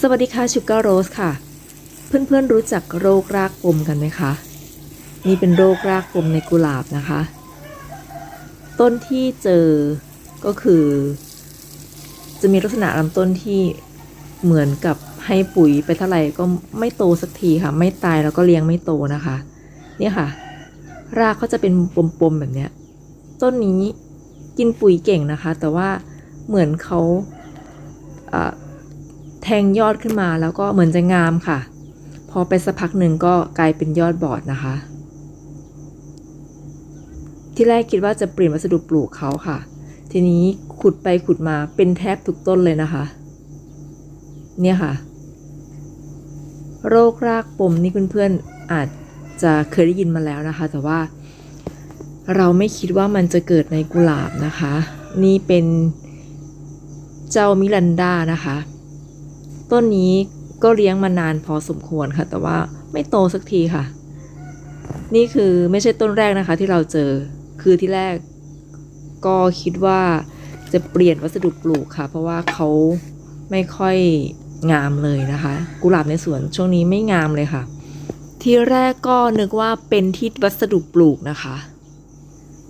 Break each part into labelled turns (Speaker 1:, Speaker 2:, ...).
Speaker 1: สวัสดีค่ะชูการโรสค่ะ เพื่อนๆรู้จักโรครากปมกันไหมคะนี่เป็นโรครากปมในกุหลาบนะคะ ต้นที่เจอก็คือ จะมีลักษณะลำต้นที่เหมือนกับให้ปุ๋ยไปเท่าไหร่ก็ไม่โตสักทีค่ะ ไม่ตายแล้วก็เลี้ยงไม่โตนะคะ เนี่ยค่ะ รากเขาจะเป็นปมๆแบบเนี้ยต้นนี้กินปุ๋ยเก่งนะคะ แต่ว่าเหมือนเขาอ่า แทงยอดขึ้นมาแล้วก็เหมือนจะงามค่ะ พอไปสักพักหนึ่งก็กลายเป็นยอดบอดนะคะ ที่แรกคิดว่าจะเปลี่ยนวัสดุปลูกเขาค่ะ ทีนี้ขุดไปขุดมาเป็นแทบทุกต้นเลยนะคะ เนี่ยค่ะ โรครากปมนี่เพื่อนๆอาจจะเคยได้ยินมาแล้วนะคะ แต่ว่าเราไม่คิดว่ามันจะเกิดในกุหลาบนะคะ นี่เป็นเจ้ามิลันดานะคะ ต้นนี้ก็เลี้ยงมานานพอสมควรค่ะ แต่ว่าไม่โตสักทีค่ะ นี่คือไม่ใช่ต้นแรกนะคะ ที่เราเจอคือที่แรกก็คิดว่าจะเปลี่ยนวัสดุปลูกค่ะ เพราะว่าเขาไม่ค่อยงามเลยนะคะ กุหลาบในสวนช่วงนี้ไม่งามเลยค่ะ ที่แรกก็นึกว่าเป็นที่วัสดุปลูกนะคะ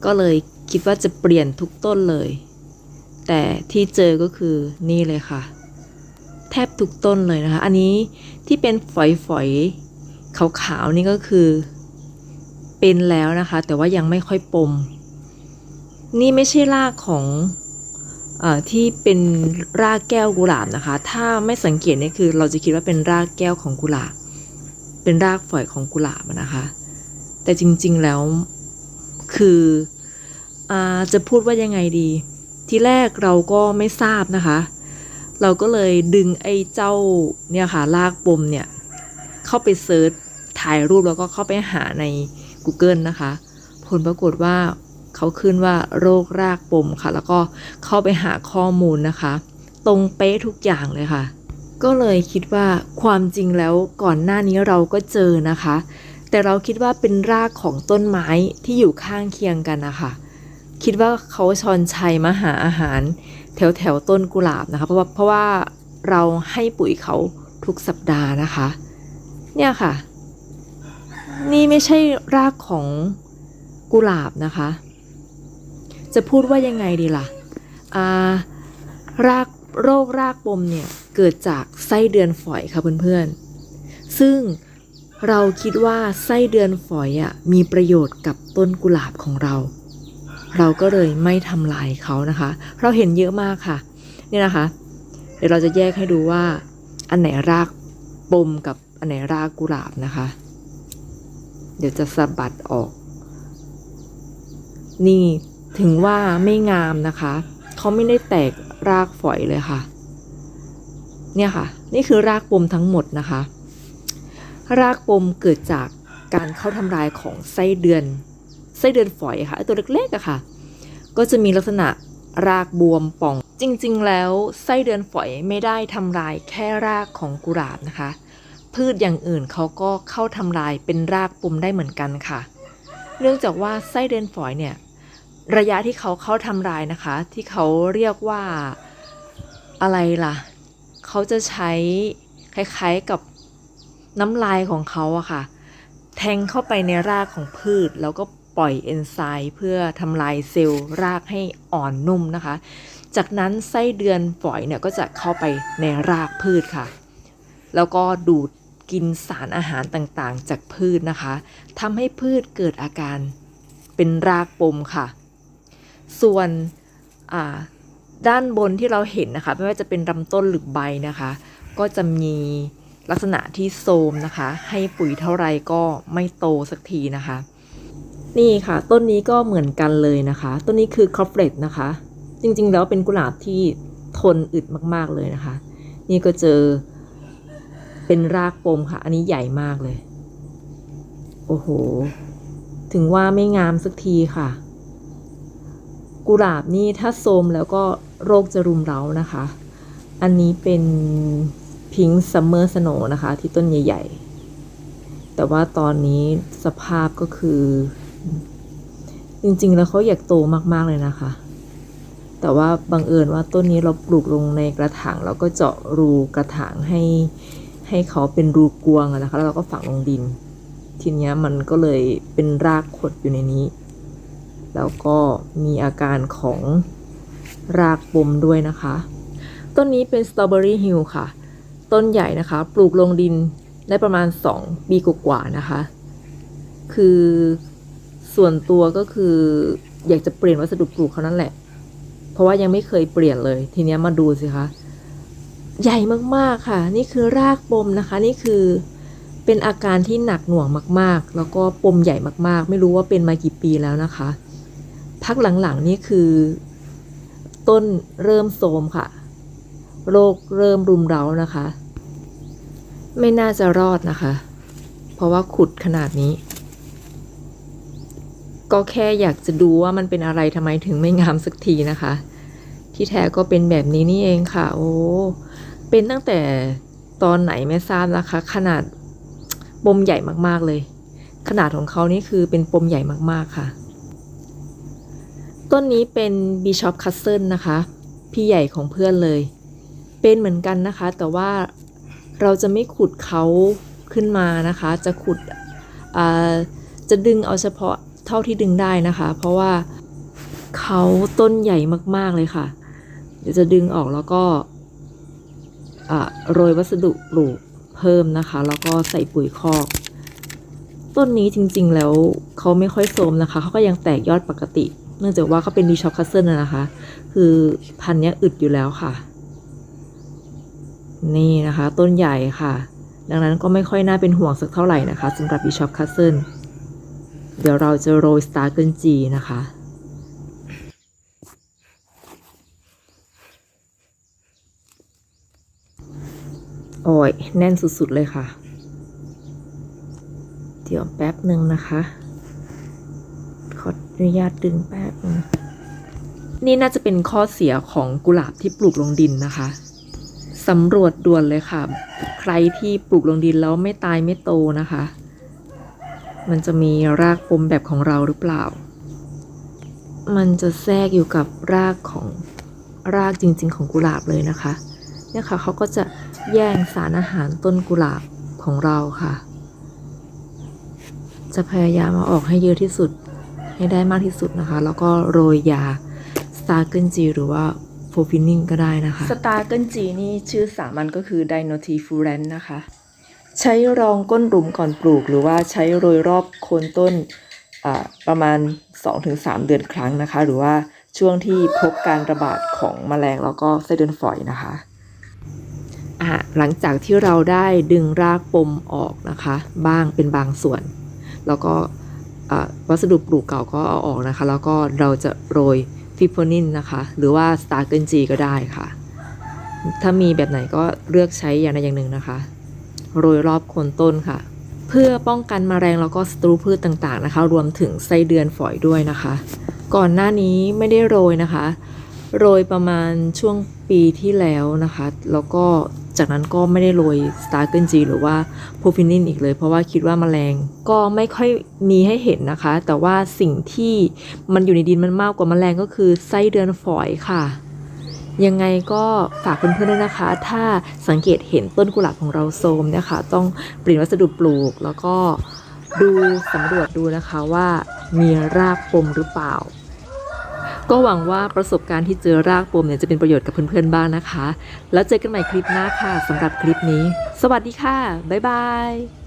Speaker 1: ก็เลยคิดว่าจะเปลี่ยนทุกต้นเลย แต่ที่เจอก็คือนี่เลยค่ะ ทบทุกต้นเลยนะคะ อันนี้ที่เป็นฝอยๆขาวๆนี่ก็คือ เป็นแล้วนะคะ แต่ว่ายังไม่ค่อยปม นี่ไม่ใช่รากของอที่เป็นรากแก้วกุหลาบนะคะ ถ้าไม่สังเกตนี่คือเราจะคิดว่าเป็นรากแก้วของกุหลาบ เป็นรากฝอยของกุหลาบนะคะ แต่จริงๆแล้วคืออจะพูดว่ายังไงดี ที่แรกเราก็ไม่ทราบนะคะ เราก็เลยดึงไอ้เจ้าเนี่ยค่ะรากปมเนี่ย เข้าไปเซิร์ชถ่ายรูปแล้วก็เข้าไปหาใน Google นะคะ ผลปรากฏว่าเขาขึ้นว่าโรครากปมค่ะ แล้วก็เข้าไปหาข้อมูลนะคะ ตรงเป๊ะทุกอย่างเลยค่ะ ก็เลยคิดว่าความจริงแล้วก่อนหน้านี้เราก็เจอนะคะ แต่เราคิดว่าเป็นรากของต้นไม้ที่อยู่ข้างเคียงกันนะคะ คิดว่าเขาชอนชัยมาหาอาหาร แถวแถวต้นกุหลาบนะคะเพราะว่าเพราะว่าเราให้ปุ๋ยเขาทุกสัปดาห์นะคะ เนี่ยค่ะ นี่ไม่ใช่รากของกุหลาบนะคะ จะพูดว่ายังไงดีล่ะอ่ารากโรครากปมเนี่ยเกิดจากไส้เดือนฝอยค่ะเพื่อนๆ ซึ่งเราคิดว่าไส้เดือนฝอยอะมีประโยชน์กับต้นกุหลาบของเรา เราก็เลยไม่ทำลายเขานะคะ เราเห็นเยอะมากค่ะนี่นะคะ เดี๋ยวเราจะแยกให้ดูว่า อันไหนรากปมกับอันไหนรากกุหลาบนะคะ เดี๋ยวจะสะบัดออก นี่ถึงว่าไม่งามนะคะ เขาไม่ได้แตกรากฝอยเลยค่ะ เนี่ยค่ะ นี่คือรากปมทั้งหมดนะคะ รากปมเกิดจากการเข้าทำลายของไส้เดือน ไส้เดือนฝอยค่ะตัวเล็กๆอะค่ะ ก็จะมีลักษณะรากบวมป่อง จริงๆ แล้วไส้เดือนฝอยไม่ได้ทำลายแค่รากของกุหลาบนะคะ พืชอย่างอื่นเขาก็เข้าทำลายเป็นรากปุ่มได้เหมือนกันค่ะ เนื่องจากว่าไส้เดือนฝอยเนี่ยระยะที่เขาเข้าทำลายนะคะ ที่เขาเรียกว่าอะไรล่ะ เขาจะใช้คล้ายๆกับน้ำลายของเขาอะค่ะ แทงเข้าไปในรากของพืชแล้วก็ ปล่อยเอนไซม์เพื่อทำลายเซลล์รากให้อ่อนนุ่มนะคะ จากนั้นไส้เดือนฝอยเนี่ยก็จะเข้าไปในรากพืชค่ะ แล้วก็ดูดกินสารอาหารต่างๆ จากพืชนะคะทำให้พืชเกิดอาการเป็นรากปมค่ะ ส่วนด้านบนที่เราเห็นนะคะ ไม่ว่าจะเป็นลำต้นหรือใบนะคะ ก็จะมีลักษณะที่โทมนะคะ ให้ปุ๋ยเท่าไรก็ไม่โตสักทีนะคะ นี่ค่ะต้นนี้ก็เหมือนกันเลยนะคะ ต้นนี้คือคอฟเฟตนะคะ จริงๆแล้วเป็นกุหลาบที่ทนอึดมากๆเลยนะคะ นี่ก็เจอเป็นรากปมค่ะ อันนี้ใหญ่มากเลย โอ้โห ถึงว่าไม่งามสักทีค่ะ กุหลาบนี่ถ้าโทมแล้วก็โรคจะรุมเร้านะคะ อันนี้เป็นพิงซัมเมอร์สโนนะคะ ที่ต้นใหญ่ ๆ แต่ว่าตอนนี้สภาพก็คือ จริงๆ แล้วเขาอยากโตมากๆเลยนะคะ แต่ว่าบังเอิญว่าต้นนี้เราปลูกลงในกระถางแล้วก็เจาะรูกระถางให้ให้เขาเป็นรูกวางนะคะ แล้วเราก็ฝังลงดิน ทีนี้มันก็เลยเป็นรากขดอยู่ในนี้ แล้วก็มีอาการของรากปมด้วยนะคะ ต้นนี้เป็นสตรอเบอรี่ฮิลค่ะ ต้นใหญ่นะคะ ปลูกลงดินได้ประมาณ 2 ปีกว่าๆนะคะ คือ ส่วนตัวก็คืออยากจะเปลี่ยนวัสดุปลูกเขานั่นแหละ เพราะว่ายังไม่เคยเปลี่ยนเลย ทีนี้มาดูสิคะ ใหญ่มากๆค่ะ นี่คือรากปมนะคะ นี่คือเป็นอาการที่หนักหน่วงมาก ๆ แล้วก็ปมใหญ่มาก ๆ ไม่รู้ว่าเป็นมากี่ปีแล้วนะคะ พักหลังๆนี่คือ ต้นเริ่มโทรมค่ะ โรคเริ่มรุมเร้านะคะ ไม่น่าจะรอดนะคะ เพราะว่าขุดขนาดนี้ ก็แค่อยากจะดูว่ามันเป็นอะไรทำไมถึงไม่งามสักทีนะคะ ที่แท้ก็เป็นแบบนี้นี่เองค่ะ โอ้เป็นตั้งแต่ตอนไหนไม่ทราบนะคะ ขนาดปมใหญ่มากๆเลย ขนาดของเขานี่คือเป็นปมใหญ่มากๆค่ะ ต้นนี้เป็นบิชอปคัสเซิลนะคะ พี่ใหญ่ของเพื่อนเลย เป็นเหมือนกันนะคะ แต่ว่าเราจะไม่ขุดเขาขึ้นมานะคะ จะขุดจะดึงเอาเฉพาะ เท่าที่ดึงได้นะคะ เพราะว่าเขาต้นใหญ่มาก ๆ เลยค่ะ เดี๋ยวจะดึงออกแล้วก็โรยวัสดุปลูกเพิ่มนะคะ แล้วก็ใส่ปุ๋ยคอก ต้นนี้จริง ๆ แล้วเขาไม่ค่อยโทรมนะคะเขาก็ยังแตกยอดปกติ เนื่องจากว่าเขาเป็นดีช็อปคัสเซิลนะคะ คือพันธุ์นี้อึดอยู่แล้วค่ะ นี่นะคะ ต้นใหญ่ค่ะ ดังนั้นก็ไม่ค่อยน่าเป็นห่วงสักเท่าไหร่นะคะสำหรับ Bishop Castle เเดี๋ยวเราจะโรย Star เกินจีนะคะ โอ้ย แน่นสุด ๆ เลยค่ะ เดี๋ยวแป๊บหนึ่งนะคะ ขออนุญาตดึงแป๊บนึงนี่น่าจะเป็นข้อเสียของกุหลาบที่ปลูกลงดินนะคะสำรวจด่วนเลยค่ะ ใครที่ปลูกลงดินแล้วไม่ตายไม่โตนะคะ มันจะมีรากปมแบบของเราหรือเปล่า มันจะแทรกอยู่กับรากของรากจริง ๆ ของกุหลาบเลยนะคะ เนี่ยค่ะเขาก็จะแย่งสารอาหารต้นกุหลาบของเราค่ะ จะพยายามมาออกให้เยอะที่สุดให้ได้มากที่สุดนะคะ แล้วก็โรยยาสตาร์เกิลจีหรือว่าโฟฟินิงก็ได้นะคะ สตาร์เกิลจีนี่ชื่อสามัญก็คือไดโนทีฟูเรนนะคะ ใช้รองก้นหลุมก่อนปลูก หรือว่าใช้โรยรอบโคนต้นประมาณ 2-3 เดือนครั้งนะคะ หรือว่าช่วงที่พบการระบาดของแมลงแล้วก็ไส้เดือนฝอยนะคะหลังจากที่เราได้ดึงรากปมออกนะคะ บ้างเป็นบางส่วน แล้วก็วัสดุปลูกเก่าก็เอาออกนะคะ แล้วก็เราจะโรยฟิโพนินนะคะ หรือว่าสตาร์เกิลจีก็ได้ค่ะ ถ้ามีแบบไหนก็เลือกใช้อย่างใดอย่างหนึ่งนะคะ โรยรอบโคนต้นค่ะ เพื่อป้องกันมแมลงแล้วก็ศัตรูพืชต่างๆนะคะ รวมถึงไส้เดือนฝอยด้วยนะคะ ก่อนหน้านี้ไม่ได้โรยนะคะ โรยประมาณช่วงปีที่แล้วนะคะ แล้วก็จากนั้นก็ไม่ได้โรย s t a r เกิลจีหรือว่าโพฟินินอีกเลย เพราะว่าคิดว่าแมลงก็ไม่ค่อยมีให้เห็นนะคะ แต่ว่าสิ่งที่มันอยู่ในดินมันมากกว่าแมลงก็คือไส้เดือนฝอยค่ะ ยังไงก็ฝากเพื่อนๆด้วยนะคะ ถ้าสังเกตเห็นต้นกุหลาบของเราโทรมนี่ยค่ะต้องเปลี่ยนวัสดุปลูกแล้วก็ดูสำรวจดูนะคะว่ามีรากปมหรือเปล่า ก็หวังว่าประสบการณ์ที่เจอรากปมเนี่ยจะเป็นประโยชน์กับเพื่อนๆบ้างนะคะ แล้วเจอกันใหม่คลิปหน้าค่ะสำหรับคลิปนี้ สวัสดีค่ะ บ๊ายบาย